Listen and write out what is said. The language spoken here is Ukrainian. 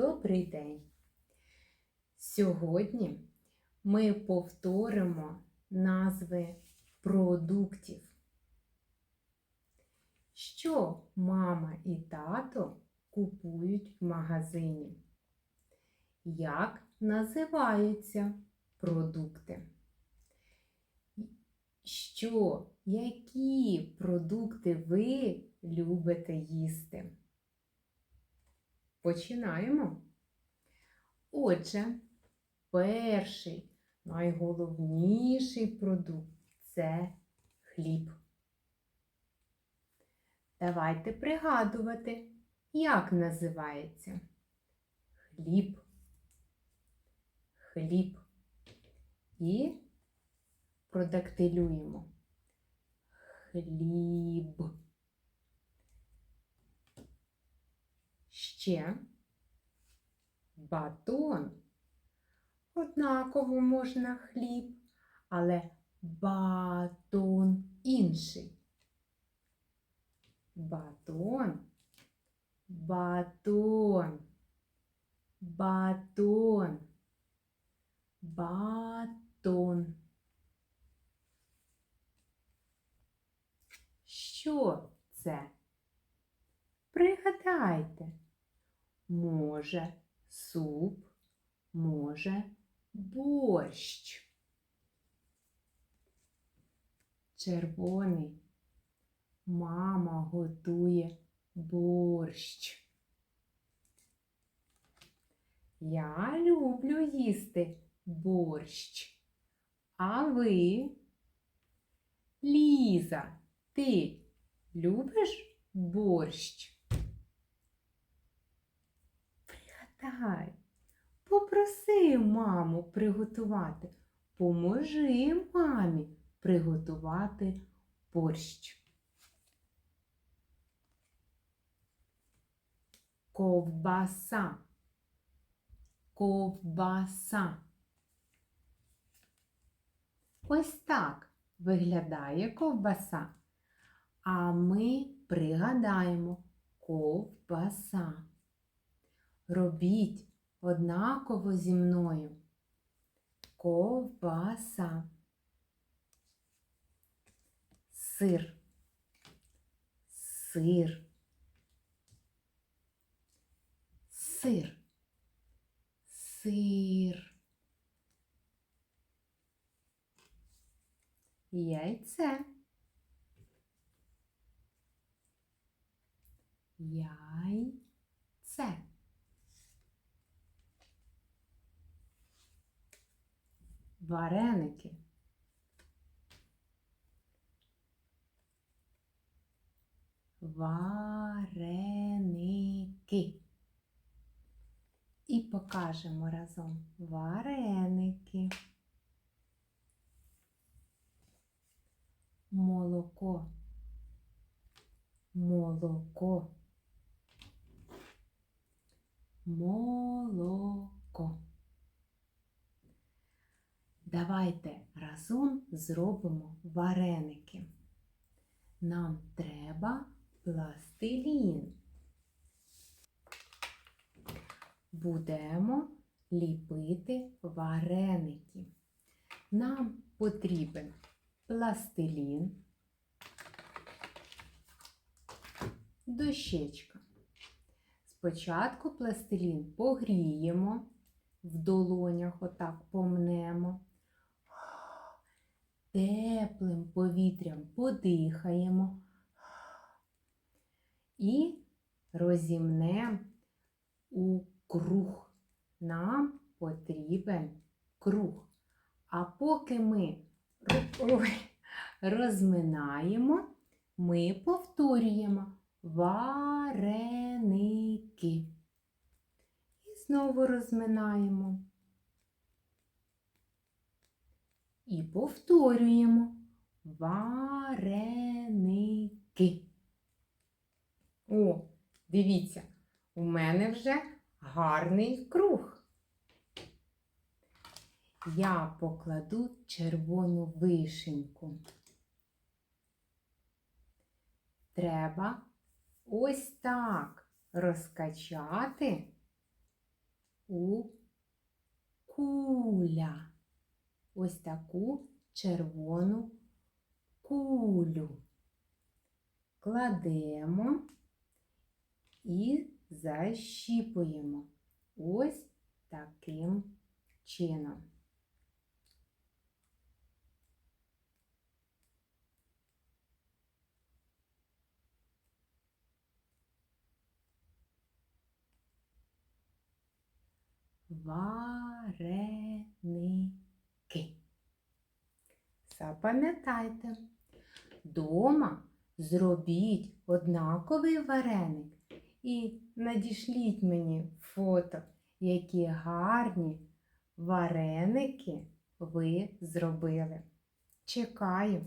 Добрий день! Сьогодні ми повторимо назви продуктів. Що мама і тато купують в магазині? Як називаються продукти? Що, які продукти ви любите їсти? Починаємо. Отже, перший найголовніший продукт це хліб. Давайте пригадувати, як називається хліб. Хліб. І продактилюємо. Хліб. Ще батон. Однаково можна хліб, але батон інший. Батон, батон, батон, батон. Що це? Пригадайте, може суп, може борщ. Червоний. Мама готує борщ. Я люблю їсти борщ. А ви, Ліза, ти любиш борщ? Пригадай, попроси маму приготувати. Поможи мамі приготувати борщ. Ковбаса. Ковбаса. Ось так виглядає ковбаса. А ми пригадаємо ковбаса. Робіть однаково зі мною. Ковбаса. Сир. Сир. Сир. Сир. Яйце. Яйце. Вареники. Вареники. І покажемо разом вареники. Молоко. Молоко. Молоко. Давайте разом зробимо вареники. Нам треба пластилін. Будемо ліпити вареники. Нам потрібен пластилін, дощечка. Спочатку пластилін погріємо, в долонях отак помнемо, теплим повітрям подихаємо і розімнемо у круг. Нам потрібен круг. А поки ми розминаємо, ми повторюємо вареники. І знову розминаємо. І повторюємо вареники. О, дивіться, у мене вже гарний круг. Я покладу червону вишеньку. Треба ось так розкачати у куля. Ось таку червону кулю. Кладемо і защіпуємо. Ось таким чином. Вареники. Запам'ятайте, дома зробіть однаковий вареник і надішліть мені фото, які гарні вареники ви зробили. Чекаю.